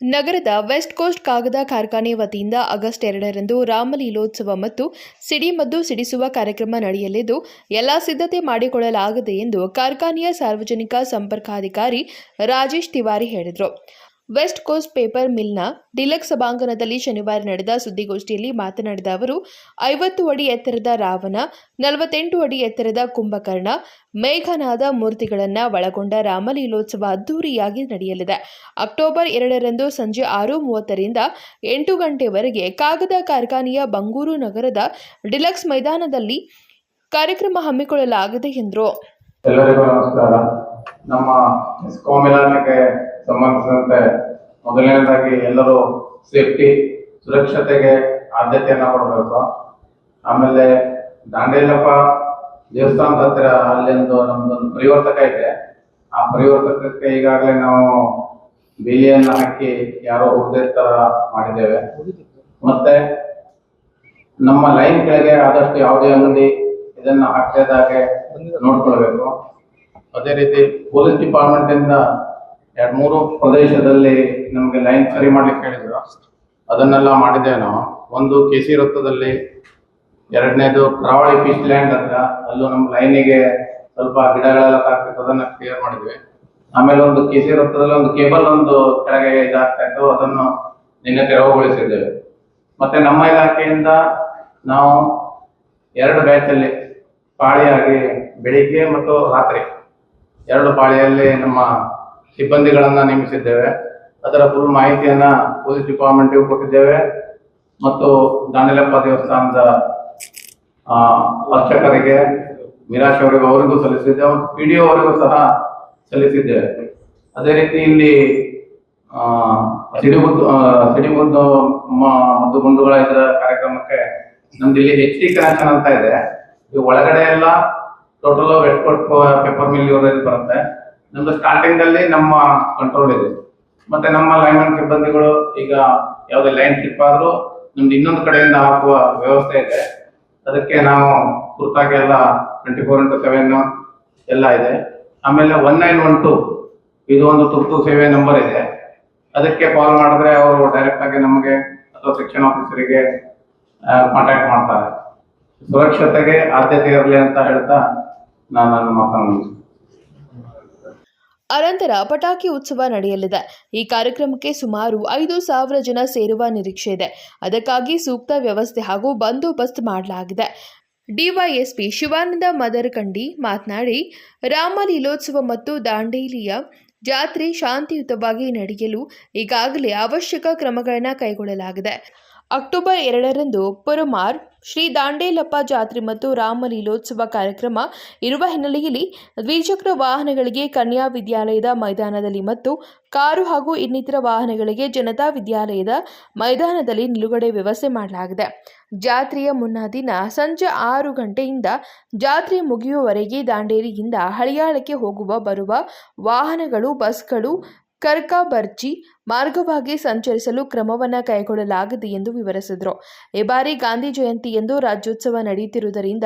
ನಗರದ West coast ಕಾಗದ ಕಾರ್ಖಾನೆ ವತಿಯಿಂದ ಆಗಸ್ಟ್ ಎರಡರಂದು ರಾಮಲೀಲೋತ್ಸವ ಮತ್ತು ಸಿಡಿಮದ್ದು ಸಿಡಿಸುವ ಕಾರ್ಯಕ್ರಮ ನಡೆಯಲಿದ್ದು, ಎಲ್ಲ ಸಿದ್ಧತೆ ಮಾಡಿಕೊಳ್ಳಲಾಗಿದೆ ಎಂದು ಕಾರ್ಖಾನೆಯ ಸಾರ್ವಜನಿಕ ಸಂಪರ್ಕಾಧಿಕಾರಿ ರಾಜೇಶ್ ತಿವಾರಿ ಹೇಳಿದರು. ವೆಸ್ಟ್ ಕೋಸ್ಟ್ ಪೇಪರ್ ಮಿಲ್ನ ಡಿಲಕ್ಸ್ ಸಭಾಂಗಣದಲ್ಲಿ ಶನಿವಾರ ನಡೆದ ಸುದ್ದಿಗೋಷ್ಠಿಯಲ್ಲಿ ಮಾತನಾಡಿದ ಅವರು, ಐವತ್ತು ಅಡಿ ಎತ್ತರದ ರಾವಣ, ನಲವತ್ತೆಂಟು ಅಡಿ ಎತ್ತರದ ಕುಂಭಕರ್ಣ, ಮೇಘನಾದ ಮೂರ್ತಿಗಳನ್ನು ಒಳಗೊಂಡ ರಾಮಲೀಲೋತ್ಸವ ಅದ್ದೂರಿಯಾಗಿ ನಡೆಯಲಿದೆ. ಅಕ್ಟೋಬರ್ ಎರಡರಂದು ಸಂಜೆ ಆರು ಮೂವತ್ತರಿಂದ ಎಂಟು ಗಂಟೆವರೆಗೆ ಕಾಗದ ಕಾರ್ಖಾನೆಯ ಬಂಗೂರು ನಗರದ ಡಿಲಕ್ಸ್ ಮೈದಾನದಲ್ಲಿ ಕಾರ್ಯಕ್ರಮ ಹಮ್ಮಿಕೊಳ್ಳಲಾಗಿದೆ ಎಂದರು. ಎಲ್ಲರಿಗೂ ನಮಸ್ಕಾರ. ನಮ್ಮ ಸಂಬಂಧಿಸಿದಂತೆ ಮೊದಲನೇದಾಗಿ ಎಲ್ಲರೂ ಸೇಫ್ಟಿ, ಸುರಕ್ಷತೆಗೆ ಆದ್ಯತೆಯನ್ನು ಕೊಡಬೇಕು. ಆಮೇಲೆ ದಾಂಡೇಲಪ್ಪ ದೇವಸ್ಥಾನದ ಹತ್ತಿರ ಅಲ್ಲೊಂದು ನಮ್ದೊಂದು ಪರಿವರ್ತಕ ಇದೆ. ಆ ಪರಿವರ್ತಕಕ್ಕೆ ಈಗಾಗಲೇ ನಾವು ಬೇಲಿಯನ್ನ ಹಾಕಿ ಯಾರೋ ಹೋಗದೆ ತರ ಮಾಡಿದ್ದೇವೆ. ಮತ್ತೆ ನಮ್ಮ ಲೈನ್ ಕೆಳಗೆ ಆದಷ್ಟು ಯಾವುದೇ ಅಂಗಡಿ ಇದನ್ನ ಹಾಕದಾಗೆ ನೋಡ್ಕೊಳ್ಬೇಕು. ಅದೇ ರೀತಿ ಪೊಲೀಸ್ ಡಿಪಾರ್ಟ್ಮೆಂಟ್ ಇಂದ ಎರಡ್ ಮೂರು ಪ್ರದೇಶದಲ್ಲಿ ನಮಗೆ ಲೈನ್ ಸರಿ ಮಾಡ್ಲಿಕ್ಕೆ ಹೇಳಿದ್ರು. ಅದನ್ನೆಲ್ಲ ಮಾಡಿದ್ದೇವೆ ನಾವು. ಒಂದು ಕೆ ಸಿ ವೃತ್ತದಲ್ಲಿ, ಎರಡನೇದು ಕರಾವಳಿ ಫಿಶ್ ಲ್ಯಾಂಡ್ ಹತ್ರ, ಅಲ್ಲೂ ನಮ್ಮ ಲೈನಿಗೆ ಸ್ವಲ್ಪ ಗಿಡಗಳೆಲ್ಲ ತಾಕ್ತಿತ್ತು ಅದನ್ನ ಕ್ಲಿಯರ್ ಮಾಡಿದ್ವಿ. ಆಮೇಲೆ ಒಂದು ಕೆ ಸಿ ವೃತ್ತದಲ್ಲಿ ಒಂದು ಕೇಬಲ್ ಒಂದು ಕೆಳಗೆ ಇದಾಗ್ತಾ ಇತ್ತು, ಅದನ್ನು ನಿನ್ನೆ ತೆರವುಗೊಳಿಸಿದ್ದೇವೆ. ಮತ್ತೆ ನಮ್ಮ ಇಲಾಖೆಯಿಂದ ನಾವು ಎರಡು ಬ್ಯಾಚಲ್ಲಿ ಪಾಳಿಯಾಗಿ ಬೆಳಿಗ್ಗೆ ಮತ್ತು ರಾತ್ರಿ ಎರಡು ಪಾಳಿಯಲ್ಲಿ ನಮ್ಮ ಸಿಬ್ಬಂದಿಗಳನ್ನ ನೇಮಿಸಿದ್ದೇವೆ. ಅದರ ಫುಲ್ ಮಾಹಿತಿಯನ್ನ ಪೊಲೀಸ್ ಡಿಪಾರ್ಟ್ಮೆಂಟಿಗೆ ಕೊಟ್ಟಿದ್ದೇವೆ. ಮತ್ತು ದಾಂಡಲೆಪ್ಪ ದೇವಸ್ಥಾನದ ಅರ್ಚಕರಿಗೆ ನಿರಾಶ್ ಅವರಿಗೂ ಅವರಿಗೂ ಸಲ್ಲಿಸಿದ್ದೇವೆ ಮತ್ತು ಪಿ ಡಿ ಅವರಿಗೂ ಸಹ ಸಲ್ಲಿಸಿದ್ದೇವೆ ಅದೇ ರೀತಿ ಇಲ್ಲಿ ಸಿಡಿಗುದ್ದು ಸಿಡಿಗುದ್ದು ಮತ್ತು ಗುಂಡುಗಳ ಇದರ ಕಾರ್ಯಕ್ರಮಕ್ಕೆ ನಮ್ದು ಇಲ್ಲಿ ಎಚ್ ಟಿ ಕನೆಕ್ಷನ್ ಅಂತ ಇದೆ. ಇದು ಒಳಗಡೆ ಎಲ್ಲ total west coast paper mill ಇವರಲ್ಲಿ ಬರುತ್ತೆ. ನಮ್ದು ಸ್ಟಾರ್ಟಿಂಗ್ ಅಲ್ಲಿ ನಮ್ಮ ಕಂಟ್ರೋಲ್ ಇದೆ. ಮತ್ತೆ ನಮ್ಮ ಲೈನ್ ಸಿಬ್ಬಂದಿಗಳು ಈಗ ಯಾವುದೇ ಲೈನ್ ಟ್ರಿಪ್ ಆದ್ರೂ ನಮ್ದು ಇನ್ನೊಂದು ಕಡೆಯಿಂದ ಹಾಕುವ ವ್ಯವಸ್ಥೆ ಇದೆ. ಅದಕ್ಕೆ ನಾವು ತುರ್ತಾಗಿ ಎಲ್ಲ ಟ್ವೆಂಟಿ ಫೋರ್ ಇಂಟು ಸೆವೆನ್ ಎಲ್ಲ ಇದೆ. ಆಮೇಲೆ ಒನ್ ನೈನ್ ಒನ್ ಟು ಇದು ಒಂದು ತುರ್ತು ಸೇವೆ ನಂಬರ್ ಇದೆ. ಅದಕ್ಕೆ ಕಾಲ್ ಮಾಡಿದ್ರೆ ಅವರು ಡೈರೆಕ್ಟ್ ಆಗಿ ನಮಗೆ ಅಥವಾ ಸೆಕ್ಷನ್ ಆಫೀಸರಿಗೆ ಕಾಂಟ್ಯಾಕ್ಟ್ ಮಾಡ್ತಾರೆ. ಸುರಕ್ಷತೆಗೆ ಆದ್ಯತೆ ಇರಲಿ ಅಂತ ಹೇಳ್ತಾ ನಾನು ನನ್ನ ಮಾತನ್ನು. ಅನಂತರ ಪಟಾಕಿ ಉತ್ಸವ ನಡೆಯಲಿದೆ. ಈ ಕಾರ್ಯಕ್ರಮಕ್ಕೆ ಸುಮಾರು ಐದು ಸಾವಿರ ಜನ ಸೇರುವ ನಿರೀಕ್ಷೆ ಇದೆ. ಅದಕ್ಕಾಗಿ ಸೂಕ್ತ ವ್ಯವಸ್ಥೆ ಹಾಗೂ ಬಂದೋಬಸ್ತ್ ಮಾಡಲಾಗಿದೆ. ಡಿವೈಎಸ್ಪಿ ಶಿವಾನಂದ ಮದರಕಂಡಿ ಮಾತನಾಡಿ, ರಾಮಲೀಲೋತ್ಸವ ಮತ್ತು ದಾಂಡೇಲಿಯ ಜಾತ್ರೆ ಶಾಂತಿಯುತವಾಗಿ ನಡೆಯಲು ಈಗಾಗಲೇ ಅವಶ್ಯಕ ಕ್ರಮಗಳನ್ನು ಕೈಗೊಳ್ಳಲಾಗಿದೆ. ಅಕ್ಟೋಬರ್ ಎರಡರಂದು ಪುರಮಾರ್, ಶ್ರೀ ದಾಂಡೇಲಪ್ಪ ಜಾತ್ರೆ ಮತ್ತು ರಾಮಲೀಲೋತ್ಸವ ಕಾರ್ಯಕ್ರಮ ಇರುವ ಹಿನ್ನೆಲೆಯಲ್ಲಿ ದ್ವಿಚಕ್ರ ವಾಹನಗಳಿಗೆ ಕನ್ಯಾ ವಿದ್ಯಾಲಯದ ಮೈದಾನದಲ್ಲಿ ಮತ್ತು ಕಾರು ಹಾಗೂ ಇನ್ನಿತರ ವಾಹನಗಳಿಗೆ ಜನತಾ ವಿದ್ಯಾಲಯದ ಮೈದಾನದಲ್ಲಿ ನಿಲುಗಡೆ ವ್ಯವಸ್ಥೆ ಮಾಡಲಾಗಿದೆ. ಜಾತ್ರೆಯ ಮುನ್ನ ದಿನ ಸಂಜೆ ಆರು ಗಂಟೆಯಿಂದ ಜಾತ್ರೆ ಮುಗಿಯುವವರೆಗೆ ದಾಂಡೇರಿಯಿಂದ ಹಳಿಯಾಳಕ್ಕೆ ಹೋಗುವ ಬರುವ ವಾಹನಗಳು, ಬಸ್ಗಳು ಕರ್ಕಾಬರ್ಜಿ ಮಾರ್ಗವಾಗಿ ಸಂಚರಿಸಲು ಕ್ರಮವನ್ನು ಕೈಗೊಳ್ಳಲಾಗಿದೆ ಎಂದು ವಿವರಿಸಿದರು. ಈ ಬಾರಿ ಗಾಂಧಿ ಜಯಂತಿ ಎಂದು ರಾಜ್ಯೋತ್ಸವ ನಡೆಯುತ್ತಿರುವುದರಿಂದ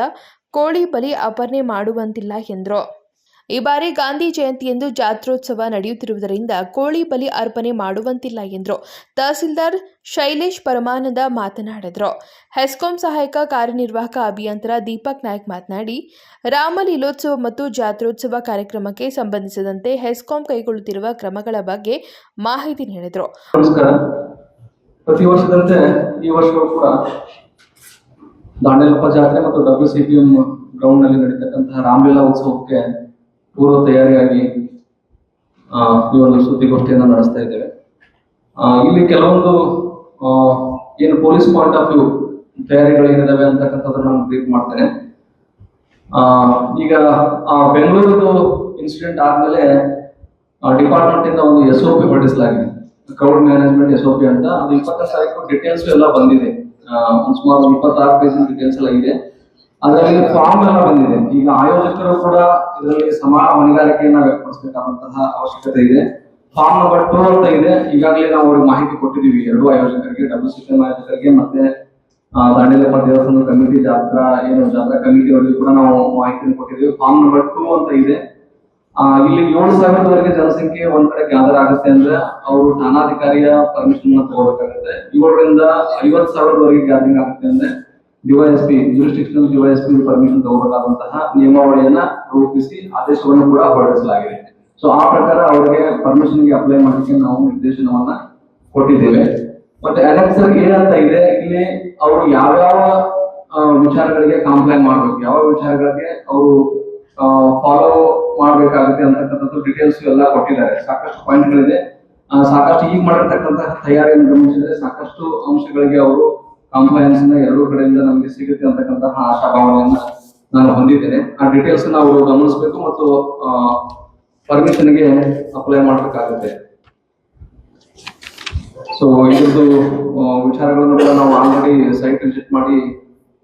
ಕೋಳಿ ಬಲಿ ಅಪರ್ಣೆ ಮಾಡುವಂತಿಲ್ಲ ಎಂದರು. ಈ ಬಾರಿ ಗಾಂಧಿ ಜಯಂತಿಯಂದು ಜಾತ್ರೋತ್ಸವ ನಡೆಯುತ್ತಿರುವುದರಿಂದ ಕೋಳಿ ಬಲಿ ಅರ್ಪಣೆ ಮಾಡುವಂತಿಲ್ಲ ಎಂದರು. ತಹಸೀಲ್ದಾರ್ ಶೈಲೇಶ್ ಪರಮಾನಂದ ಮಾತನಾಡಿದರು. ಹೆಸ್ಕಾಂ ಸಹಾಯಕ ಕಾರ್ಯನಿರ್ವಾಹಕ ಅಭಿಯಂತರ ದೀಪಕ್ ನಾಯ್ಕ್ ಮಾತನಾಡಿ ರಾಮಲೀಲೋತ್ಸವ ಮತ್ತು ಜಾತ್ರೋತ್ಸವ ಕಾರ್ಯಕ್ರಮಕ್ಕೆ ಸಂಬಂಧಿಸಿದಂತೆ ಹೆಸ್ಕಾಂ ಕೈಗೊಳ್ಳುತ್ತಿರುವ ಕ್ರಮಗಳ ಬಗ್ಗೆ ಮಾಹಿತಿ ನೀಡಿದರು. ಪ್ರತಿ ವರ್ಷದಂತೆ ಈ ವರ್ಷವೂ ಕೂಡ ದಾಂಡೇಲಪ್ಪ ಜಾತ್ರೆ ಮತ್ತು ಡಬ್ಲ್ಯೂ ಸಿ ಪಿ ಎಂ ಗ್ರೌಂಡ್ನಲ್ಲಿ ನಡೀತಕ್ಕಂತಹ ರಾಮಲೀಲಾ ಉತ್ಸವಕ್ಕೆ ಪೂರ್ವ ತಯಾರಿಯಾಗಿ ಈ ಒಂದು ಸುದ್ದಿಗೋಷ್ಠಿಯನ್ನು ನಡೆಸ್ತಾ ಇದ್ದೇವೆ. ಇಲ್ಲಿ ಕೆಲವೊಂದು ಏನು ಪೊಲೀಸ್ ಪಾಯಿಂಟ್ ಆಫ್ ವ್ಯೂ ತಯಾರಿಗಳು ಏನಿದಾವೆ ಅಂತಕ್ಕಂಥದ್ದನ್ನು ನಾನು ಬ್ರೀಫ್ ಮಾಡ್ತೇನೆ. ಈಗ, ಆ, ಬೆಂಗಳೂರದ್ದು ಇನ್ಸಿಡೆಂಟ್ ಆದ್ಮೇಲೆ ಡಿಪಾರ್ಟ್ಮೆಂಟ್ ಇಂದ ಒಂದು ಎಸ್ ಒ ಪಿ ಹೊರಡಿಸಲಾಗಿದೆ. Crowd management S O P ಅಂತ. ಅದು ಇಪ್ಪತ್ತನೇ ತಾರೀಕು ಡಿಟೇಲ್ಸ್ ಎಲ್ಲ ಬಂದಿದೆ. ಸುಮಾರು ಇಪ್ಪತ್ತಾರು ಪೇಜ್ ಡಿಟೇಲ್ಸ್ ಎಲ್ಲ ಇದೆ. ಅದರಲ್ಲಿ ಫಾರ್ಮ್ ಎಲ್ಲ ಬಂದಿದೆ. ಈಗ ಆಯೋಜಕರು ಕೂಡ ಇದರಲ್ಲಿ ಸಮಾನ ಹೊಣೆಗಾರಿಕೆಯನ್ನ ವ್ಯಕ್ತಪಡಿಸಬೇಕಾದಂತಹ ಅವಶ್ಯಕತೆ ಇದೆ. ಫಾರ್ಮ್ ನಂಬರ್ ಟೂ ಅಂತ ಇದೆ. ಈಗಾಗಲೇ ನಾವು ಅವ್ರಿಗೆ ಮಾಹಿತಿ ಕೊಟ್ಟಿದ್ದೀವಿ. ಎರಡು ಆಯೋಜಕರಿಗೆ ಡಬ್ಲ್ಯೂ ಸಿ ಆಯೋಜಕರಿಗೆ ಮತ್ತೆ ದಾಂಡೇಲಪ್ಪ ದೇವಸ್ಥಾನ ಕಮಿಟಿ ಜಾತ್ರಾ, ಏನು ಜಾತ್ರಾ ಕಮಿಟಿ ಅವರಿಗೆ ಕೂಡ ನಾವು ಮಾಹಿತಿಯನ್ನು ಕೊಟ್ಟಿದ್ದೀವಿ. ಫಾರ್ಮ್ ನಂಬರ್ ಟೂ ಅಂತ ಇದೆ. ಇಲ್ಲಿ ಏಳು ಸಾವಿರದವರೆಗೆ ಜನಸಂಖ್ಯೆ ಒಂದ್ ಕಡೆ ಗ್ಯಾದರ್ ಆಗುತ್ತೆ ಅಂದ್ರೆ ಅವರು ಠಾಣಾಧಿಕಾರಿಯ ಪರ್ಮಿಷನ್ ತಗೋಬೇಕಾಗುತ್ತೆ. ಏಳರಿಂದ ಐವತ್ ಸಾವಿರದವರೆಗೆ ಗ್ಯಾದರಿಂಗ್ ಆಗುತ್ತೆ ಅಂದ್ರೆ ಡಿವೈಎಸ್ಪಿ ಜುರಿಸ್ಟಿಕ್ಷನಲ್ ಡಿವೈಎಸ್ಪಿ ಪರ್ಮಿಷನ್ ತಗೋಬೇಕಾದಂತಹ ನಿಯಮಾವಳಿಯನ್ನ ರೂಪಿಸಿ ಆದೇಶವನ್ನು ಕೂಡ ಹೊರಡಿಸಲಾಗಿದೆ. ಸೊ ಆ ಪ್ರಕಾರ ಅವರಿಗೆ ಪರ್ಮಿಷನ್ಗೆ ಅಪ್ಲೈ ಮಾಡಲಿಕ್ಕೆ ನಾವು ನಿರ್ದೇಶನವನ್ನ ಕೊಟ್ಟಿದ್ದೇವೆ. ಮತ್ತೆ ಅನೆಕ್ಸರ್ ಏನಂತ ಇದೆ, ಇಲ್ಲಿ ಅವರು ಯಾವ್ಯಾವ ವಿಚಾರಗಳಿಗೆ ಕಾಂಪ್ಲೈ ಮಾಡ್ಬೇಕು, ಯಾವ ವಿಚಾರಗಳಿಗೆ ಅವರು ಫಾಲೋ ಮಾಡ್ಬೇಕಾಗುತ್ತೆ ಅಂತಕ್ಕಂಥದ್ದು ಡೀಟೇಲ್ಸ್ ಎಲ್ಲ ಕೊಟ್ಟಿದ್ದಾರೆ. ಸಾಕಷ್ಟು ಪಾಯಿಂಟ್ಗಳಿದೆ ಸಾಕಷ್ಟು ಈಗ ಮಾಡಿರ್ತಕ್ಕಂತಹ ಗಮನಿಸಿದ್ರೆ ಸಾಕಷ್ಟು ಅಂಶಗಳಿಗೆ ಅವರು ಕಾಂಪ್ಲೈನ್ಸ್ನ ಎರಡೂ ಕಡೆಯಿಂದ ನಮಗೆ ಸಿಗುತ್ತೆ ಅಂತಕ್ಕಂತಹ ಆಶಾಭಾವನೆಯನ್ನ ನಾನು ಹೊಂದಿದ್ದೇನೆ. ಆ ಡೀಟೇಲ್ಸ್ ನಾವು ಗಮನಿಸಬೇಕು ಮತ್ತು ಪರ್ಮಿಷನ್ಗೆ ಅಪ್ಲೈ ಮಾಡಬೇಕಾಗುತ್ತೆ. ಸೊ ಇದ್ರದ್ದು ವಿಚಾರಗಳನ್ನು ಕೂಡ ನಾವು ಆಲ್ರೆಡಿ ಸೈಟ್ ವಿಸಿಟ್ ಮಾಡಿ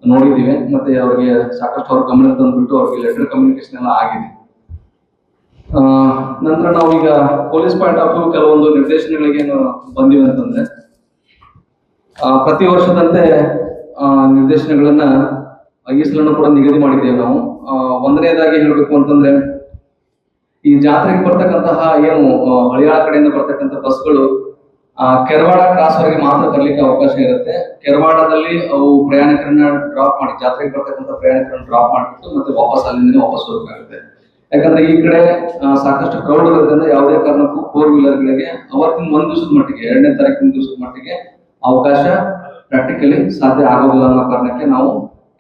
ನೋಡಿದ್ದೀವಿ. ಮತ್ತೆ ಅವರಿಗೆ ಸಾಕಷ್ಟು ಅವ್ರ ಗಮನ ತಂದ್ಬಿಟ್ಟು ಅವ್ರಿಗೆ ಲೆಟರ್ ಕಮ್ಯುನಿಕೇಶನ್ ಎಲ್ಲ ಆಗಿದೆ. ನಂತರ ನಾವು ಈಗ ಪೊಲೀಸ್ ಪಾಯಿಂಟ್ ಆಫ್ ವ್ಯೂ ಕೆಲವೊಂದು ನಿರ್ದೇಶನಗಳಿಗೆ ಬಂದಿವೆ ಅಂತಂದ್ರೆ ಪ್ರತಿ ವರ್ಷದಂತೆ ನಿರ್ದೇಶನಗಳನ್ನ ಈ ಸಲನೂ ಕೂಡ ನಿಗದಿ ಮಾಡಿದ್ದೇವೆ ನಾವು. ಒಂದನೇದಾಗಿ ಹೇಳಬೇಕು ಅಂತಂದ್ರೆ ಈ ಜಾತ್ರೆಗೆ ಬರ್ತಕ್ಕಂತಹ ಏನು ಹಳಿಯಾಳ ಕಡೆಯಿಂದ ಬರ್ತಕ್ಕಂಥ ಬಸ್ಗಳು ಆ, ಕೆರವಾಡ ಕ್ರಾಸ್ ವರೆಗೆ ಮಾತ್ರ ಬರ್ಲಿಕ್ಕೆ ಅವಕಾಶ ಇರುತ್ತೆ. ಕೆರವಾಡದಲ್ಲಿ ಅವು ಪ್ರಯಾಣಿಕರನ್ನ ಡ್ರಾಪ್ ಮಾಡಿ ಜಾತ್ರೆಗೆ ಬರ್ತಕ್ಕಂಥ ಪ್ರಯಾಣಿಕರನ್ನ ಡ್ರಾಪ್ ಮಾಡಿಬಿಟ್ಟು ಮತ್ತೆ ವಾಪಸ್ ಅಲ್ಲಿಂದ ವಾಪಸ್ ಹೋಗಬೇಕಾಗುತ್ತೆ ಯಾಕಂದ್ರೆ ಈ ಕಡೆ ಸಾಕಷ್ಟು ಕ್ರೌಡ್ ಇರೋದ್ರಿಂದ ಯಾವುದೇ ಕಾರಣಕ್ಕೂ ಫೋರ್ ವೀಲರ್ಗಳಿಗೆ ಅವತ್ತಿನ ಒಂದ್ ದಿವಸದ ಮಟ್ಟಿಗೆ ಎರಡನೇ ತಾರೀಕಿನ ದಿವಸದ ಮಟ್ಟಿಗೆ ಅವಕಾಶ ಪ್ರಾಕ್ಟಿಕಲಿ ಸಾಧ್ಯ ಆಗೋದಿಲ್ಲ ಅನ್ನೋ ಕಾರಣಕ್ಕೆ ನಾವು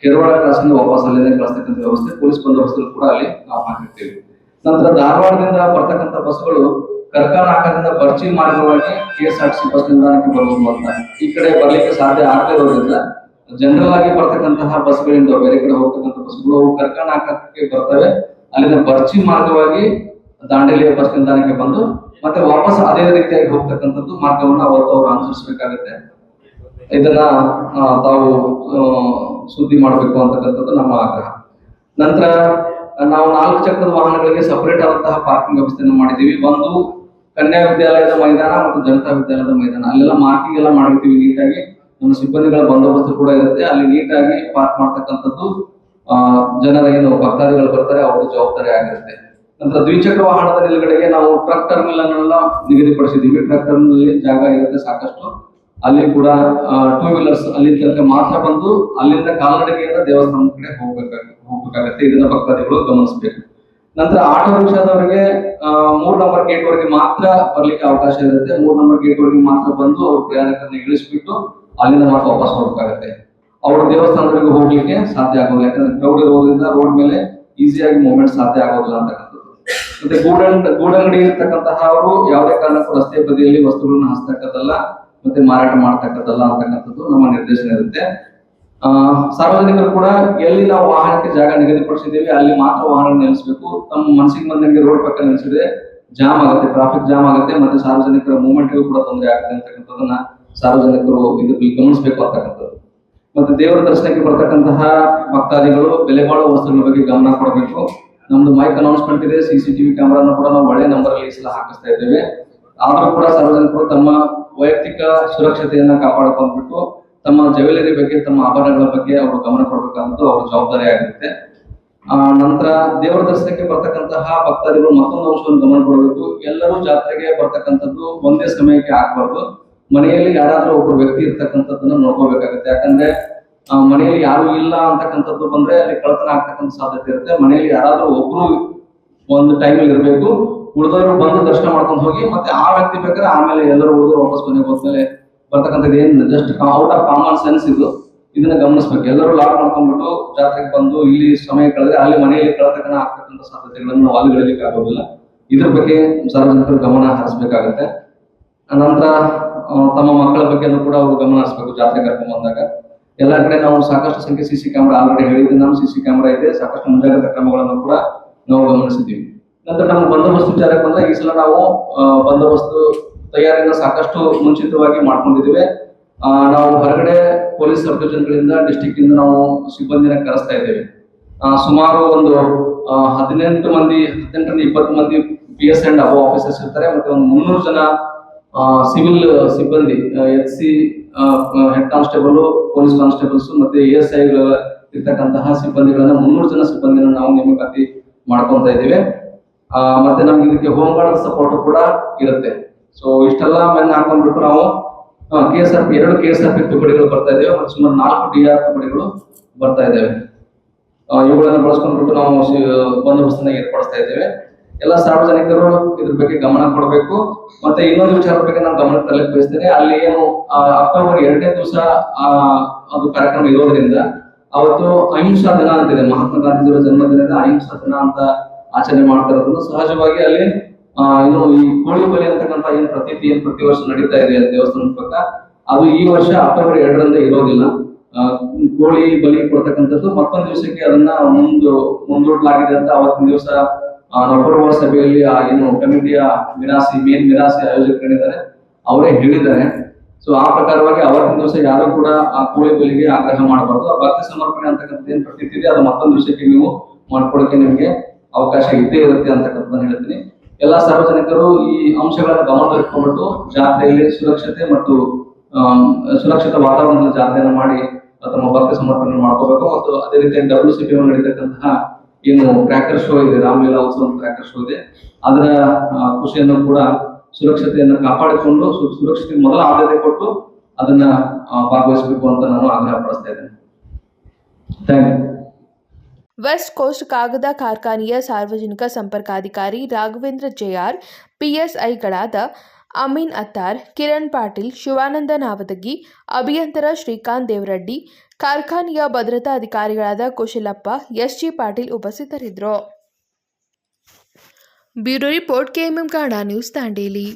ಕೆರವಾಡ ಕ್ರಾಸಿಂದ ವಾಪಸ್ ಅಲ್ಲಿಂದ ಕಳಿಸ್ತಕ್ಕಂಥ ವ್ಯವಸ್ಥೆ, ಪೊಲೀಸ್ ಬಂದೋಬಸ್ತ್ ಕೂಡ ಅಲ್ಲಿ ನಾವು ಹಾಕಿರ್ತೀವಿ. ನಂತರ ಧಾರವಾಡದಿಂದ ಬರ್ತಕ್ಕಂಥ ಬಸ್ಗಳು ಕರ್ಕಾನಾಕದಿಂದ ಬರ್ಚಿ ಮಾರ್ಗವಾಗಿ K S R T C ನಿಲ್ದಾಣಕ್ಕೆ ಬರುವುದು ಅಂತ ಈ ಕಡೆ ಬರ್ಲಿಕ್ಕೆ ಸಾಧ್ಯ ಆಗದೇ ಇರೋದ್ರಿಂದ ಜನರಲ್ ಆಗಿ ಬರ್ತಕ್ಕಂತಹ ಬಸ್ಗಳಿಂದ ಬೇರೆ ಕಡೆ ಹೋಗ್ತಕ್ಕಂಥ ಬಸ್ಗಳು ಕರ್ಕಾನಾಕಕ್ಕೆ ಬರ್ತವೆ. ಅಲ್ಲಿಂದ ಬರ್ಚಿ ಮಾರ್ಗವಾಗಿ ದಾಂಡೇಲಿಯ ಬಸ್ ನಿಲ್ದಾಣಕ್ಕೆ ಬಂದು ಮತ್ತೆ ವಾಪಸ್ ಅದೇ ರೀತಿಯಾಗಿ ಹೋಗ್ತಕ್ಕಂಥದ್ದು ಮಾರ್ಗವನ್ನು ಅವತ್ತು ಅವರು ಅನುಸರಿಸಬೇಕಾಗುತ್ತೆ. ಇದನ್ನ ತಾವು ಸುದ್ದಿ ಮಾಡಬೇಕು ಅಂತಕ್ಕಂಥದ್ದು ನಮ್ಮ ಆಗ್ರಹ. ನಂತರ, ನಾವು ನಾಲ್ಕು ಚಕ್ರದ ವಾಹನಗಳಿಗೆ ಸಪರೇಟ್ ಆದಂತಹ ಪಾರ್ಕಿಂಗ್ ವ್ಯವಸ್ಥೆಯನ್ನು ಮಾಡಿದ್ದೀವಿ. ಒಂದು ಕನ್ಯಾ ವಿದ್ಯಾಲಯದ ಮೈದಾನ ಮತ್ತು ಜನತಾ ವಿದ್ಯಾಲಯದ ಮೈದಾನ. ಅಲ್ಲೆಲ್ಲ ಮಾರ್ಕಿಂಗ್ ಎಲ್ಲ ಮಾಡಿರ್ತೀವಿ ನೀಟಾಗಿ. ನಮ್ಮ ಸಿಬ್ಬಂದಿಗಳ ಬಂದೋಬಸ್ತ್ ಕೂಡ ಇರುತ್ತೆ. ಅಲ್ಲಿ ನೀಟಾಗಿ ಪಾರ್ಕ್ ಮಾಡ್ತಕ್ಕಂಥದ್ದು ಜನರ ಏನು ಭಕ್ತಾದಿಗಳು ಬರ್ತಾರೆ, ಅವ್ರ ಜವಾಬ್ದಾರಿ ಆಗಿರುತ್ತೆ. ನಂತರ ದ್ವಿಚಕ್ರ ವಾಹನದ ನಿಲುಗಡೆಗೆ ನಾವು ಟ್ರಕ್ ಟರ್ಮಿನಲ್ ಅನ್ನೆಲ್ಲ ನಿಗದಿಪಡಿಸಿದ್ದೀವಿ. ಟ್ರಕ್ ಟರ್ಮಿನಲ್ ಜಾಗ ಇರುತ್ತೆ ಸಾಕಷ್ಟು. ಅಲ್ಲಿ ಕೂಡ ಟೂ ವೀಲರ್ಸ್ ಅಲ್ಲಿ ತನಕ ಮಾತ್ರ ಬಂದು ಅಲ್ಲಿಂದ ಕಾಲ್ನಡಿಗೆಯಿಂದ ದೇವಸ್ಥಾನದ ಕಡೆ ಹೋಗ್ಬೇಕಾಗುತ್ತೆ ಹೋಗ್ಬೇಕಾಗತ್ತೆ. ಇದನ್ನ ಭಕ್ತಾದಿಗಳು ಗಮನಿಸಬೇಕು. ನಂತರ ಆಟೋ ರಿಕ್ಷಾದವರಿಗೆ ಮೂರ್ ನಂಬರ್ ಗೇಟ್ ವರೆಗೆ ಮಾತ್ರ ಬರ್ಲಿಕ್ಕೆ ಅವಕಾಶ ಇರುತ್ತೆ. ಮೂರ್ ನಂಬರ್ ಗೇಟ್ ವರೆಗೆ ಮಾತ್ರ ಬಂದು ಅವ್ರ ಪ್ರಯಾಣಿಕರನ್ನ ಇಳಿಸ್ಬಿಟ್ಟು ಅಲ್ಲಿಂದ ಮಾತ್ರ ವಾಪಸ್ ಹೋಗ್ಬೇಕಾಗತ್ತೆ ಅವ್ರ ದೇವಸ್ಥಾನದವರೆಗೆ ಹೋಗ್ಲಿಕ್ಕೆ ಸಾಧ್ಯ ಆಗೋದಿಲ್ಲ. ಯಾಕಂದ್ರೆ ಕ್ರೌಡ್ ಇರೋದ್ರಿಂದ ರೋಡ್ ಮೇಲೆ ಈಸಿಯಾಗಿ ಮೂವ್ಮೆಂಟ್ ಸಾಧ್ಯ ಆಗೋದಿಲ್ಲ ಅಂತಕ್ಕಂಥದ್ದು ಮತ್ತೆ ಗೂಡನ್ ಗೂಡಂಗಡಿ ಇರ್ತಕ್ಕಂತಹ ಅವರು ಯಾವುದೇ ಕಾರಣಕ್ಕೂ ರಸ್ತೆ ಬದಿಯಲ್ಲಿ ವಸ್ತುಗಳನ್ನ ಹಾಸ್ತಕ್ಕದಲ್ಲ ಮತ್ತೆ ಮಾರಾಟ ಮಾಡ್ತಕ್ಕದಲ್ಲ ಅಂತಕ್ಕಂಥದ್ದು ನಮ್ಮ ನಿರ್ದೇಶನ ಇರುತ್ತೆ. ಆ, ಸಾರ್ವಜನಿಕರು ಕೂಡ ಎಲ್ಲಿ ನಾವು ವಾಹನಕ್ಕೆ ಜಾಗ ನಿಗದಿಪಡಿಸಿದ್ದೀವಿ ಅಲ್ಲಿ ಮಾತ್ರ ವಾಹನ ನಿಲ್ಲಿಸಬೇಕು. ತಮ್ಮ ಮನಸ್ಸಿಗೆ ಬಂದಂಗೆ ರೋಡ್ ಪಕ್ಕ ನಿಲ್ಲಿಸಿದ್ರೆ ಜಾಮ್ ಆಗುತ್ತೆ ಟ್ರಾಫಿಕ್ ಜಾಮ್ ಆಗುತ್ತೆ ಮತ್ತೆ ಸಾರ್ವಜನಿಕರ ಮೂವ್ಮೆಂಟ್ಗೂ ಕೂಡ ತೊಂದರೆ ಆಗುತ್ತೆ ಅಂತಕ್ಕಂಥದ್ದನ್ನ ಸಾರ್ವಜನಿಕರು ಇದರಲ್ಲಿ ಗಮನಿಸಬೇಕು ಅಂತಕ್ಕಂಥದ್ದು. ಮತ್ತೆ ದೇವರ ದರ್ಶನಕ್ಕೆ ಬರ್ತಕ್ಕಂತಹ ಭಕ್ತಾದಿಗಳು ಬೆಲೆ ಬಾಳುವ ವಸ್ತುಗಳ ಬಗ್ಗೆ ಗಮನ ಕೊಡಬೇಕು. ನಮ್ದು ಮೈಕ್ ಅನೌನ್ಸ್ಮೆಂಟ್ ಇದೆ ಸಿ ಸಿ ಟಿವಿ ಕ್ಯಾಮರಾನ ಕೂಡ ನಾವು ಒಳ್ಳೆ ನಂಬರ್ ಅಲ್ಲಿ ಸಲ ಹಾಕಿಸ್ತಾ ಇದ್ದೇವೆ. ಆದ್ರೂ ಕೂಡ ಸಾರ್ವಜನಿಕರು ತಮ್ಮ ವೈಯಕ್ತಿಕ ಸುರಕ್ಷತೆಯನ್ನ ಕಾಪಾಡಿಕೊಂಡ್ಬಿಟ್ಟು ತಮ್ಮ ಜ್ಯುವೆಲರಿ ಬಗ್ಗೆ, ತಮ್ಮ ಆಭರಣಗಳ ಬಗ್ಗೆ ಅವರು ಗಮನ ಕೊಡ್ಬೇಕಂತೂ ಅವ್ರ ಜವಾಬ್ದಾರಿ ಆಗಿರುತ್ತೆ. ಆ, ನಂತರ ದೇವರ ದರ್ಶನಕ್ಕೆ ಬರ್ತಕ್ಕಂತಹ ಭಕ್ತಾದಿಗಳು ಮತ್ತೊಂದು ಅಂಶವನ್ನು ಗಮನ ಕೊಡಬೇಕು. ಎಲ್ಲರೂ ಜಾತ್ರೆಗೆ ಬರ್ತಕ್ಕಂಥದ್ದು ಒಂದೇ ಸಮಯಕ್ಕೆ ಆಗ್ಬಾರ್ದು. ಮನೆಯಲ್ಲಿ ಯಾರಾದ್ರೂ ಒಬ್ಬರು ವ್ಯಕ್ತಿ ಇರ್ತಕ್ಕಂಥದ್ದನ್ನ ನೋಡ್ಕೋಬೇಕಾಗುತ್ತೆ ಯಾಕಂದ್ರೆ ಮನೆಯಲ್ಲಿ ಯಾರು ಇಲ್ಲ ಅಂತಕ್ಕಂಥದ್ದು ಬಂದ್ರೆ ಅಲ್ಲಿ ಕಳತನ ಆಗ್ತಕ್ಕಂಥ ಸಾಧ್ಯತೆ ಇರುತ್ತೆ. ಮನೆಯಲ್ಲಿ ಯಾರಾದ್ರೂ ಒಬ್ರು ಒಂದು ಟೈಮಲ್ಲಿ ಇರಬೇಕು, ಉಳಿದವರು ಬಂದು ದರ್ಶನ ಮಾಡ್ಕೊಂಡು ಹೋಗಿ, ಮತ್ತೆ ಆ ವ್ಯಕ್ತಿ ಬೇಕಾದ್ರೆ ಆಮೇಲೆ ಎಲ್ಲರೂ ಉಳಿದ್ರು ವಾಪಸ್ ಮನೆಗೆ ಹೋದ್ಮೇಲೆ ಬರ್ತಕ್ಕಂಥದ್ದು ಏನ್ just out of common sense ಇದು. ಇದನ್ನ ಗಮನಿಸ್ಬೇಕು. ಎಲ್ಲರೂ ಲಾಕ್ ಮಾಡ್ಕೊಂಡ್ಬಿಟ್ಟು ಜಾತ್ರೆಗೆ ಬಂದು ಇಲ್ಲಿ ಸಮಯ ಕಳೆದ್ರೆ ಅಲ್ಲಿ ಮನೆಯಲ್ಲಿ ಕಳತನ ಆಗ್ತಕ್ಕಂಥ ಸಾಧ್ಯತೆಗಳನ್ನು ನಾವು ಅಲ್ಲಿಗಳಿಗೆ ಆಗೋದಿಲ್ಲ. ಇದ್ರ ಬಗ್ಗೆ ಸಾರ್ವಜನಿಕರು ಗಮನ ಹರಿಸಬೇಕಾಗತ್ತೆ. ನಂತರ ತಮ್ಮ ಮಕ್ಕಳ ಬಗ್ಗೆನೂ ಕೂಡ ಅವರು ಗಮನ ಹರಿಸ್ಬೇಕು ಜಾತ್ರೆ ಕರ್ಕೊಂಡ್ ಬಂದಾಗ. ಎಲ್ಲ ಕಡೆ ನಾವು ಸಾಕಷ್ಟು ಸಂಖ್ಯೆ ಸಿಸಿ ಕ್ಯಾಮೆರಾ ಆಲ್ರೆಡಿ ಹೇಳಿದ್ದೆ ನಾನು ಸಿಸಿ ಕ್ಯಾಮೆರಾ ಇದೆ, ಸಾಕಷ್ಟು ಮುಂಜಾಗ್ರತಾ ಕ್ರಮಗಳನ್ನು ಕೂಡ ನಾವು ಗಮನಿಸಿದ್ದೀವಿ. ನಂತರ ನಮ್ಮ ಬಂದೋಬಸ್ತ್ ವಿಚಾರಕ್ಕೆ ಬಂದ್ರೆ ಈ ಸಲ ನಾವು ಬಂದೋಬಸ್ತು ತಯಾರಿಯನ್ನು ಸಾಕಷ್ಟು ಮುಂಚಿತವಾಗಿ ಮಾಡ್ಕೊಂಡಿದ್ದೇವೆ. ನಾವು ಹೊರಗಡೆ ಪೊಲೀಸ್ ಸಬ್ ಡಿಸ್ಟಿಕ್ ಇಂದ ನಾವು ಸಿಬ್ಬಂದಿನ ಕರೆಸ್ತಾ ಇದ್ದೇವೆ. ಸುಮಾರು ಒಂದು ಹದಿನೆಂಟು ಮಂದಿ, ಹದಿನೆಂಟರಿಂದ ಇಪ್ಪತ್ತು ಮಂದಿ P S and above officers ಇರ್ತಾರೆ, ಮತ್ತೆ ಒಂದು ಮುನ್ನೂರು ಜನ ಸಿವಿಲ್ ಸಿಬ್ಬಂದಿ H C head constable police constables ಮತ್ತೆ ಎ ಎಸ್ ಐ ಇರ್ತಕ್ಕಂತಹ ಸಿಬ್ಬಂದಿಗಳನ್ನ ಮುನ್ನೂರು ಜನ ಸಿಬ್ಬಂದಿನ ನಾವು ನೇಮಕಾತಿ ಮಾಡ್ಕೊಂತ ಇದ್ದೇವೆ. ಮತ್ತೆ ನಮ್ಗೆ ಇದಕ್ಕೆ ಹೋಮ್ ಗಾರ್ಡ್ ಸಪೋರ್ಟ್ ಕೂಡ ಇರುತ್ತೆ. ಸೊ ಇಷ್ಟೆಲ್ಲ ಮೇಲೆ ಹಾಕೊಂಡ್ಬಿಟ್ಟು ನಾವು ಕೆ ಎಸ್ ಆರ್ ಪಿ ಎರಡು ಕೆ ಎಸ್ ಆರ್ ಪಿ ತುಕಡಿಗಳು ಬರ್ತಾ ಇದ್ದೇವೆ ಮತ್ತು ಸುಮಾರು ನಾಲ್ಕು ಡಿ ಆರ್ ತುಕಡಿಗಳು ಬರ್ತಾ ಇದ್ದೇವೆ. ಇವುಗಳನ್ನು ಬಳಸ್ಕೊಂಡ್ಬಿಟ್ಟು ನಾವು ಬಂದೋಬಸ್ತನ್ನ ಏರ್ಪಡಿಸ್ತಾ ಇದ್ದೇವೆ. ಎಲ್ಲ ಸಾರ್ವಜನಿಕರು ಇದ್ರ ಬಗ್ಗೆ ಗಮನ ಕೊಡಬೇಕು. ಮತ್ತೆ ಇನ್ನೊಂದು ವಿಚಾರ ಬಗ್ಗೆ ನಾನು ಗಮನ ತರಲಿಕ್ಕೆ ಬಯಸ್ತೇನೆ. ಅಲ್ಲಿ ಏನು ಆ, ಅಕ್ಟೋಬರ್ ಎರಡನೇ ದಿವಸ ಅದು ಕಾರ್ಯಕ್ರಮ ಇರೋದ್ರಿಂದ ಅವತ್ತು ಅಹಿಂಸಾ ದಿನ ಅಂತಿದೆ ಮಹಾತ್ಮ ಗಾಂಧೀಜಿಯವರ ಜನ್ಮದಿನದ ಅಹಿಂಸಾ ದಿನ ಅಂತ ಆಚರಣೆ ಮಾಡ್ತಾ ಇರೋದನ್ನು ಸಹಜವಾಗಿ ಅಲ್ಲಿ ಏನು ಈ ಕೋಳಿ ಬಲಿ ಅಂತಕ್ಕಂಥ ಏನ್ ಪ್ರತೀತಿ ಏನ್ ಪ್ರತಿ ವರ್ಷ ನಡೀತಾ ಇದೆ ದೇವಸ್ಥಾನದ ಪಕ್ಕ ಅದು ಈ ವರ್ಷ ಅಕ್ಟೋಬರ್ ಎರಡರಿಂದ ಇರೋದಿಲ್ಲ. ಕೋಳಿ ಬಲಿ ಕೊಡ್ತಕ್ಕಂಥದ್ದು ಮತ್ತೊಂದು ದಿವಸಕ್ಕೆ ಅದನ್ನ ಮುಂದು ಮುಂದೂಡಲಾಗಿದೆ ಅಂತ ಅವತ್ತಿನ ದಿವಸ ನವಪೂರ್ವ ಸಭೆಯಲ್ಲಿ ಆ ಏನು ಕಮಿಟಿಯ ವಿನಾಸಿ ಮೇನ್ ವಿನಾಸಿ ಆಯೋಜಕರಿದ್ದಾರೆ. ಅವರೇ ಹೇಳಿದ್ದಾರೆ. ಸೊ ಆ ಪ್ರಕಾರವಾಗಿ ಅವತ್ತಿನ ದಿವಸ ಯಾರು ಕೂಡ ಆ ಕೋಳಿ ಬಲಿಗೆ ಆಗ್ರಹ ಮಾಡಬಾರ್ದು. ಆ ಭಕ್ತಿ ಸಮರ್ಪಣೆ ಅಂತಕ್ಕಂಥ ಏನ್ ಪ್ರತೀತಿ ಅದು ಮತ್ತೊಂದು ವಿಷಯಕ್ಕೆ ನೀವು ಮಾಡ್ಕೊಳಕ್ಕೆ ನಿಮಗೆ ಅವಕಾಶ ಇದ್ದೇ ಇರುತ್ತೆ ಅಂತಕ್ಕಂಥದ್ದನ್ನ ಹೇಳ್ತೀನಿ. ಎಲ್ಲಾ ಸಾರ್ವಜನಿಕರು ಈ ಅಂಶಗಳನ್ನು ಗಮನದಲ್ಲಿಟ್ಕೊಂಡ್ಬಿಟ್ಟು ಜಾತ್ರೆಯಲ್ಲಿ ಸುರಕ್ಷತೆ ಮತ್ತು ಸುರಕ್ಷಿತ ವಾತಾವರಣದಲ್ಲಿ ಜಾತ್ರೆಯನ್ನು ಮಾಡಿ ತಮ್ಮ ಭಕ್ತಿ ಸಮರ್ಪಣೆ ಮಾಡ್ಕೋಬೇಕು. ಮತ್ತು ಅದೇ ರೀತಿ ಡಬ್ಲ್ಯೂ ಸಿ ಪಿ ನಡೀತಕ್ಕಂತಹ ಏನು ಟ್ರ್ಯಾಕ್ಟರ್ ಶೋ ಇದೆ ರಾಮಲೀಲಾ ಉತ್ಸವ ಟ್ರ್ಯಾಕ್ಟರ್ ಶೋ ಇದೆ. ಅದರ ಖುಷಿಯನ್ನು ಕೂಡ ಸುರಕ್ಷತೆಯನ್ನು ಕಾಪಾಡಿಕೊಂಡು ಸುರಕ್ಷತೆ ಮೊದಲ ಆದ್ಯತೆ ಕೊಟ್ಟು ಅದನ್ನ ಭಾಗವಹಿಸಬೇಕು ಅಂತ ನಾನು ಆಗ್ರಹ ಪಡಿಸ್ತಾ ಇದ್ದೇನೆ. ಥ್ಯಾಂಕ್ ಯು ವೆಸ್ಟ್ ಕೋಸ್ಟ್ ಕಾಗದ ಕಾರ್ಖಾನೆಯ ಸಾರ್ವಜನಿಕ ಸಂಪರ್ಕಾಧಿಕಾರಿ ರಾಘವೇಂದ್ರ ಜೆಆರ್ ಪಿಎಸ್ಐಗಳಾದ ಅಮೀನ್ ಅತ್ತಾರ್, ಕಿರಣ್ ಪಾಟೀಲ್, ಶಿವಾನಂದ ನಾವದಗಿ, ಅಭಿಯಂತರ ಶ್ರೀಕಾಂತ್ ದೇವರಡ್ಡಿ ಕಾರ್ಖಾನೆಯ ಭದ್ರತಾ ಅಧಿಕಾರಿಗಳಾದ ಕುಶಲಪ್ಪ ಎಸ್ಜಿ ಪಾಟೀಲ್ ಉಪಸ್ಥಿತರಿದ್ದರು. Bureau report KMM Kannada news Dandeli.